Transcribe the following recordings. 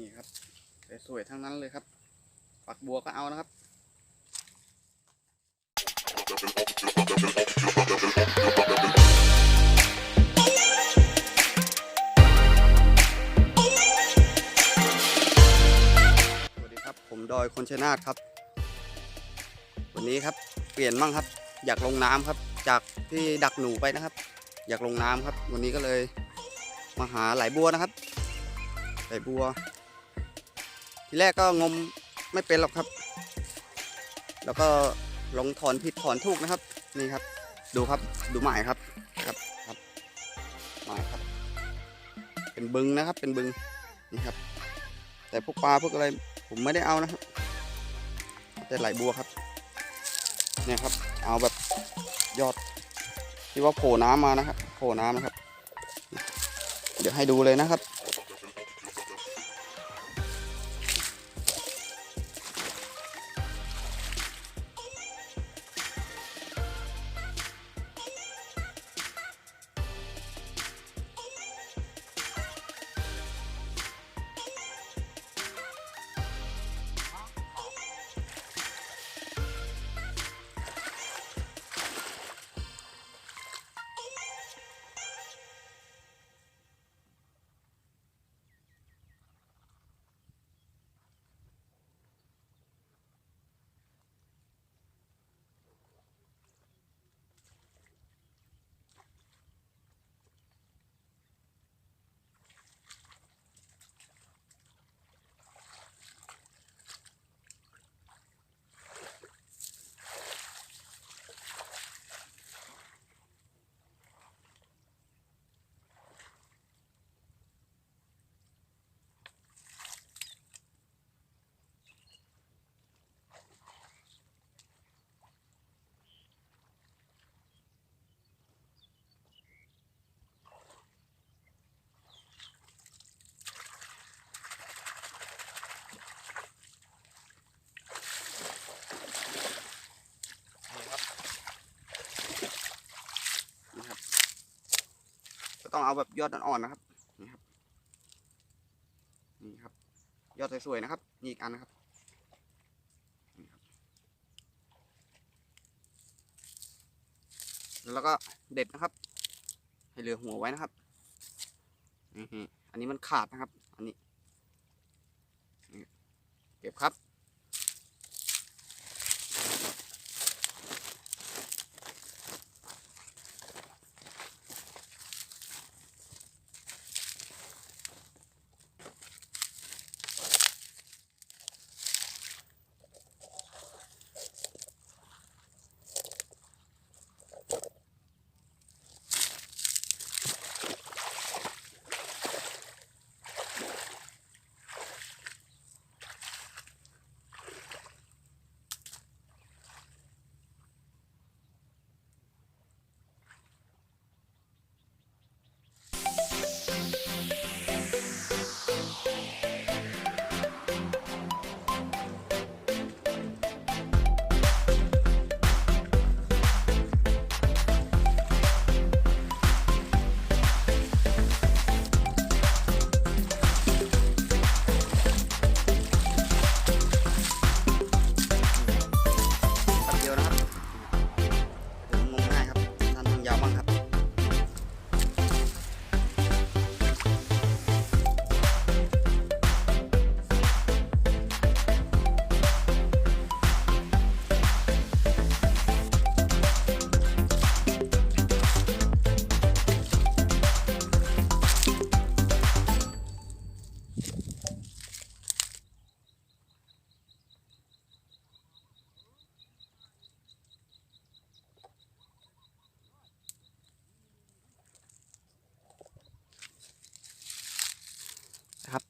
นี่ครับสวยๆทั้งนั้นเลยครับปักบัวก็เอานะครับสวัสดีครับ ผมดอยคนชนาทครับ วันนี้ครับเปลี่ยนมั่งครับ อยากลงน้ำครับ จากที่ดักหนูไปนะครับ อยากลงน้ำครับ วันนี้ก็เลยมาหาไหลบัวนะครับไหลบัว ทีแรกก็งมไม่เป็นหรอกครับ แล้วก็ลงถอนผิดถอนถูกนะครับ นี่ครับ ดูครับดูหมายครับครับครับหมายครับ เป็นบึงนะครับ เป็นบึงนี่ครับ แต่พวกปลาพวกอะไรผมไม่ได้เอานะครับแต่ไหลบัวครับเนี่ยครับ เอาแบบยอดที่ว่าโผล่น้ำมานะครับโผล่น้ำนะครับ เดี๋ยวให้ดูเลยนะครับ ต้องเอาแบบยอดอ่อนๆนะครับนี่ครับนี่ครับ ยอดสวยๆนะครับนี่อีกอันนะครับนี่ครับแล้วก็เด็ดนะครับ ให้เหลือหัวไว้นะครับอันนี้มันขาดนะครับ อันนี้ เก็บครับ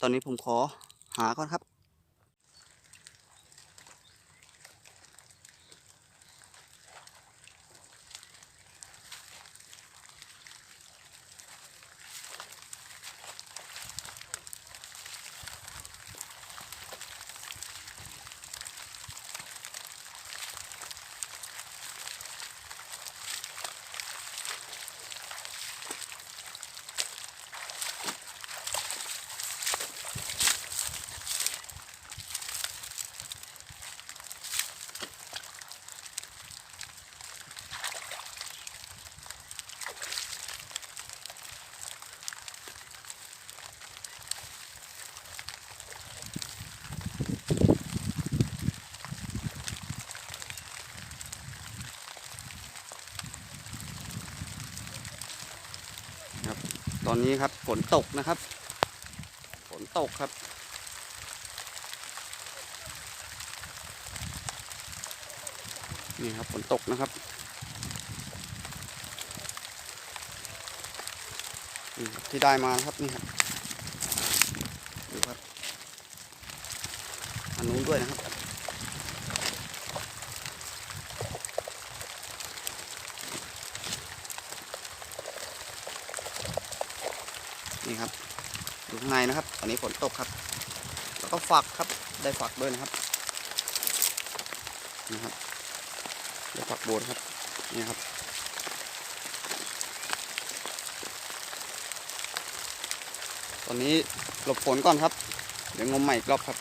อนนี้ผมขอหาก่อนครับ ตอนนี้ครับฝนตกนะครับ ฝนตกครับ นี่ครับฝนตกนะครับที่ได้มาครับนี่ครับดูครับอันนู้นด้วยนะครับ นี่ครับอยู่ ข้างในนะครับ ตอนนี้ฝนตกครับ แล้วก็ฝักครับ ได้ฝักด้วยนะครับ นะครับ ได้ฝักโบนครับ นี่ครับ ตอนนี้หลบฝนก่อนครับ เดี๋ยวงมใหม่อีกรอบครับ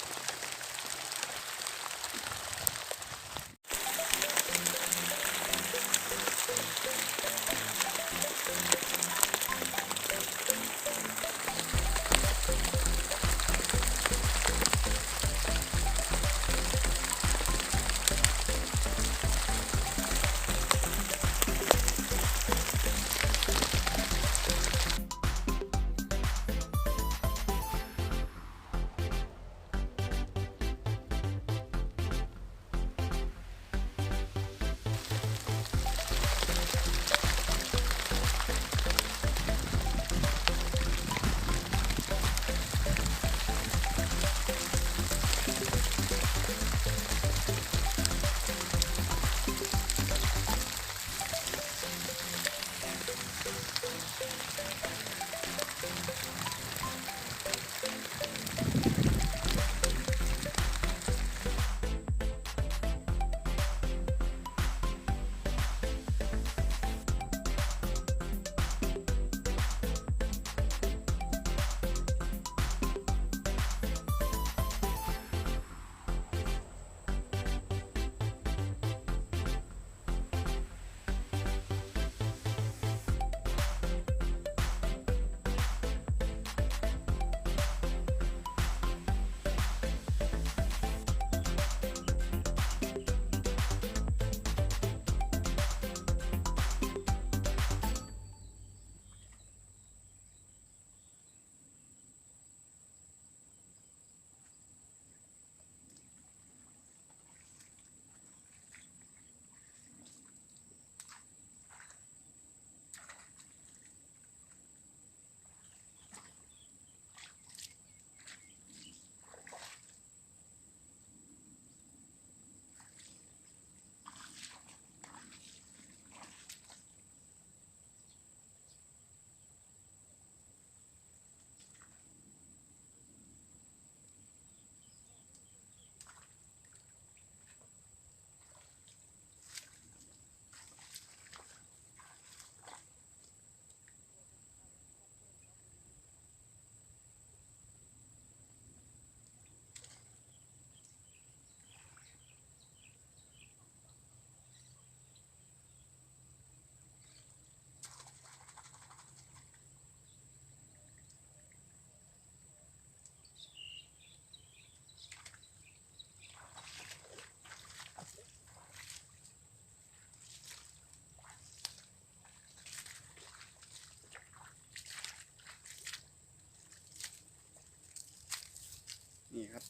นี่ครับ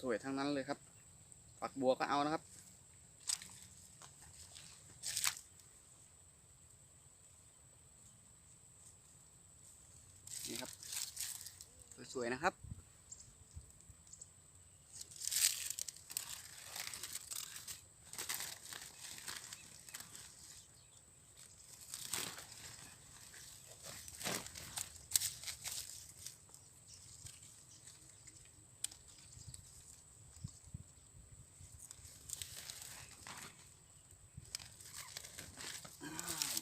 สวยๆทั้งนั้นเลยครับ ฝักบัวก็เอานะครับ นี่ครับ สวยๆนะครับ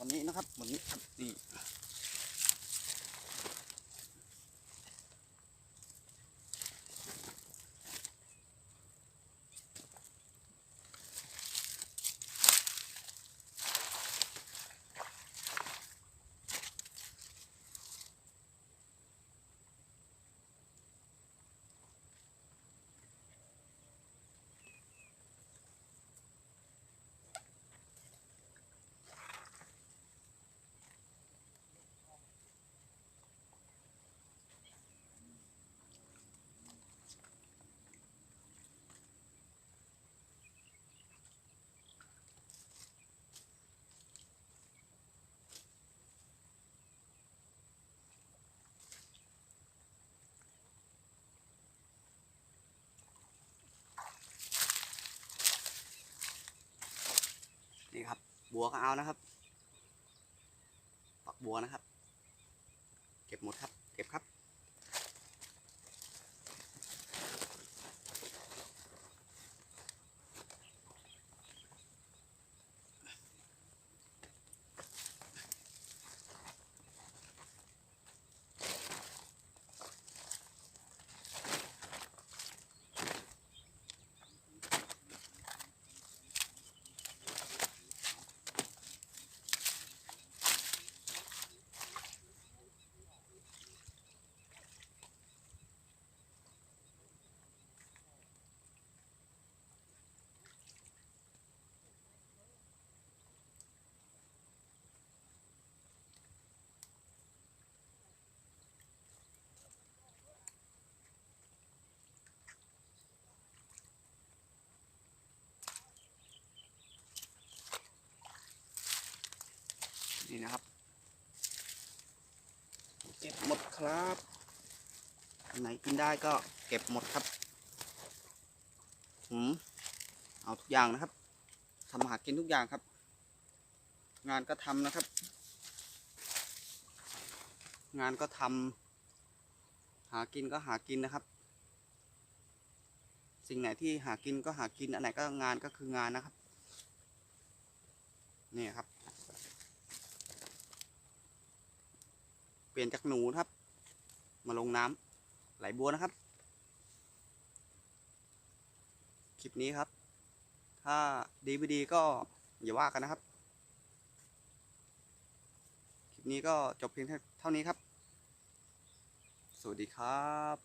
วันนี้นะครับ วั นี่ครับ บัวก็เอานะครับฝักบัวนะครับ เก็บหมดครับ เก็บครับ นี่นะครับเก็บหมดครับอันไหนกินได้ก็เก็บหมดครับผมเอาทุกอย่างนะครับทำอาหารกินทุกอย่างครับ งานก็ทำนะครับ งานก็ทำหากินก็หากินนะครับ สิ่งไหนที่หากินก็หากินอันไหนก็งานก็คืองานนะครับ นี่ครับ ปลี่ยนจากหนูนะครับ มาลงน้ำไหลบัวนะครับ คลิปนี้ครับ ถ้าดีไม่ดีก็อย่าว่ากันนะครับ คลิปนี้ก็จบเพียงเท่านี้ครับ สวัสดีครับ